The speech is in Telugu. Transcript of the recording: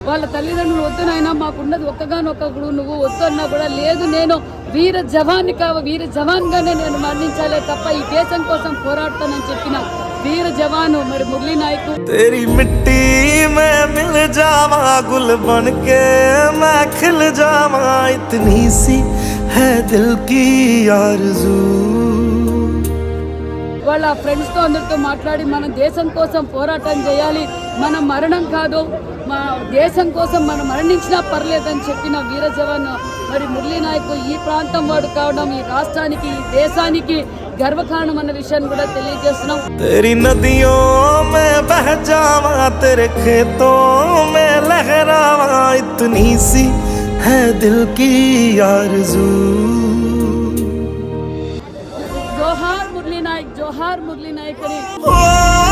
వాళ్ళ తల్లిదండ్రులు వద్దునైనా మాకున్నది ఒక్కగానొక్కడు నువ్వు వద్దన్నా కూడా లేదు నేను వీర జవాన్ని కావ వీర జవాన్గానే నేను మరణించాలే తప్ప ఈ దేశం కోసం పోరాడతానని చెప్పిన వీర జవాను మరి మురళీ నాయకు. వాళ్ళ ఫ్రెండ్స్తో ఆర్జూ. వాళ్ళ ఫ్రెండ్స్తో అందరితో మాట్లాడి మన దేశం కోసం పోరాటం చేయాలి మన మరణం కాదు. మా దేశం కోసం మనం మరణించినా పర్లేదని చెప్పిన వీర జవాన్ మరి మురళీ నాయక్ ఈ ప్రాంతం వాడు కావడం ఈ రాష్ట్రానికి ఈ దేశానికి గర్వకారణం అన్న విషయాన్ని కూడా తెలియజేస్తున్నాం तेरी नदियों में बह जावा तेरे खेतों में लहरावा इतनी सी है दिल की आरज़ू జోహార్ మురళీ నాయక్ జోహార్ మురళీ నాయక్ అని ओ